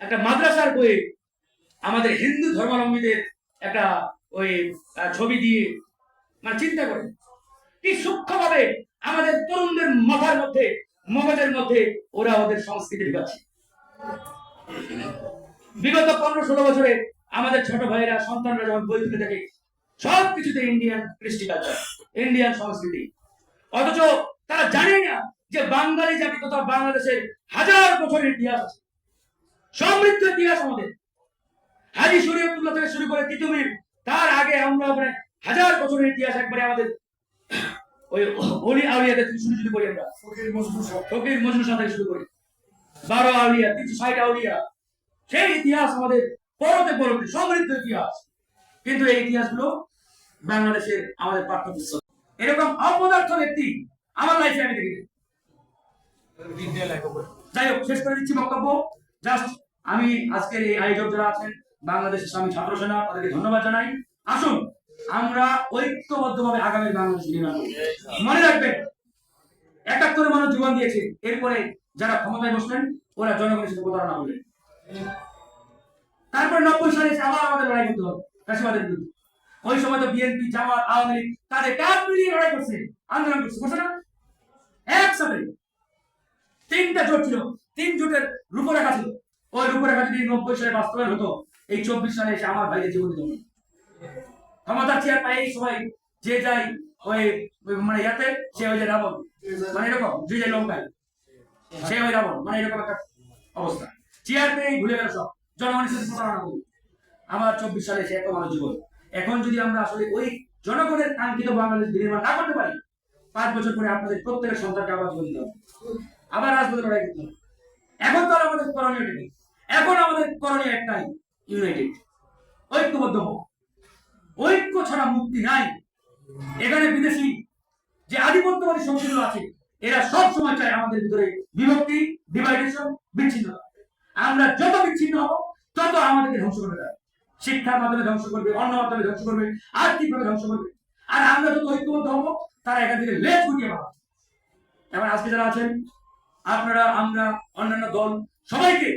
একটা মাদ্রাসার বইয়ে আমাদের হিন্দু ধর্মাবলম্বীদের একটা ওই ছবি দিয়ে মানে চিন্তা করে। কি সূক্ষ্মভাবে আমাদের তরুণদের মাথার মধ্যে, মগজের মধ্যে ওরা ওদের সংস্কৃতি ঢুকাচ্ছে। বিগত পনেরো ষোলো বছরে আমাদের ছোট ভাইয়েরা, সন্তানরা যখন বই তুলে দেখে সব কিছুতে ইন্ডিয়ান কৃষ্টি কালচার ইন্ডিয়ান সংস্কৃতি। অথচ তারা জানে না যে বাঙালি জাতি তথা বাংলাদেশের হাজার বছরের ইতিহাস আছে। সমৃদ্ধ ইতিহাস আমাদের। হাজি শরীয়তুল্লাহ থেকে শুরু করে তিতুমির তার আগে আমরা মানে হাজার বছরের ইতিহাস একবারে আমাদের ওই অলি আউলিয়াদের থেকে শুরু যদি করি আমরা। ফকির মজনু ফকির মজনু শুরু করি। বারো আউলিয়া তিনশো ষাট আউলিয়া সেই ইতিহাস আমাদের পরতে পরতে সমৃদ্ধ ইতিহাস। কিন্তু এই ইতিহাসগুলো বাংলাদেশের আমাদের পাঠ্যপুস্তক এরকম অপদার্থ ব্যক্তি আমার লাইফে আমি দেখি যাই হোক শেষ করে দিচ্ছি বক্তব্য। জাস্ট আমি আজকের এই আয়োজক যারা আছেন, বাংলাদেশের স্বামী ছাত্র সেনা, তাদেরকে ধন্যবাদ জানাই। আসুন, আমরা ঐক্যবদ্ধভাবে আগামী বাংলাদেশ নির্মাণ করি মনে রাখবেন একাত্তরে মানুষ জীবন দিয়েছে, এরপরে যারা ক্ষমতায় বসলেন ওরা জনগণের সাথে প্রতারণা করলেন তারপর নব্বই সালে আবার আমাদের লড়াই করতে হবে, ফ্যাসিবাদের বিরুদ্ধে। ওই সময় তো বিএনপি, জামাত, আওয়ামী লীগ, তাদের কাজ মিলিয়ে লড়াই করছে, আন্দোলন করছে করছে না? একসাথে। তিনটা জোট ছিল। তিন জোটের রূপরেখা ছিল। ওই রূপরেখা যদি নব্বই সালে বাস্তবায়ন হতো, এই চব্বিশ সালে এসে আমার ভাইদের জীবন দিত। ক্ষমতার চেয়ার পাই সবাই, যে যাই ওই মানে ইয়াতে, সে ওই যে রাবণ। মানে এরকম, যে যাই লঙ্কায়। সে ওই রাবণ মানে এরকম একটা অবস্থা। চেয়ার পেয়ে ভুলে গেল সব। জনগণের সাথে প্রতারণা করুন আমার চব্বিশ সালে সে এত মানুষ জীবন। এখন যদি আমরা আসলে ওই জনগণের কাঙ্ক্ষিত বাংলাদেশ নির্মাণ না করতে পারি, পাঁচ বছর পরে আপনাদের প্রত্যেকের সন্তানকে আবার জীবন দিতে হবে। আবার রাজপথে লড়াই করতে হবে। এখন তো আমাদের করণীয় নেই। এখন আমাদের করণীয় একটাই ইউনাইটেড ঐক্যবদ্ধ হোক ঐক্য ছাড়া মুক্তি নাই। এখানে বিদেশি যে আধিপত্যবাদী শক্তিগুলো আছে, এরা সব সময় চায় আমাদের ভিতরে বিভক্তি ডিভাইডেশন বিচ্ছিন্নতা। আমরা যত বিচ্ছিন্ন হব, তত আমাদেরকে ধ্বংস করে দেয় শিক্ষার মাধ্যমে ধ্বংস করবে, অন্য মাধ্যমে ধ্বংস করবে, আর্থিকভাবে ধ্বংস করবে। আর আমরা যত ঐক্যবদ্ধ হব, তারা এখান থেকে লেজ গুটিয়ে পাবো এবার আজকে যারা আছেন আপনারা, আমরা, অন্যান্য দল, সবাইকে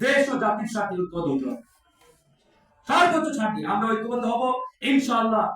দেশ ও জাতির স্বার্থে উৎপাদন হতে সর্বোচ্চ ছাড়টি আমরা ঐক্যবদ্ধ হব। ইনশাআল্লাহ।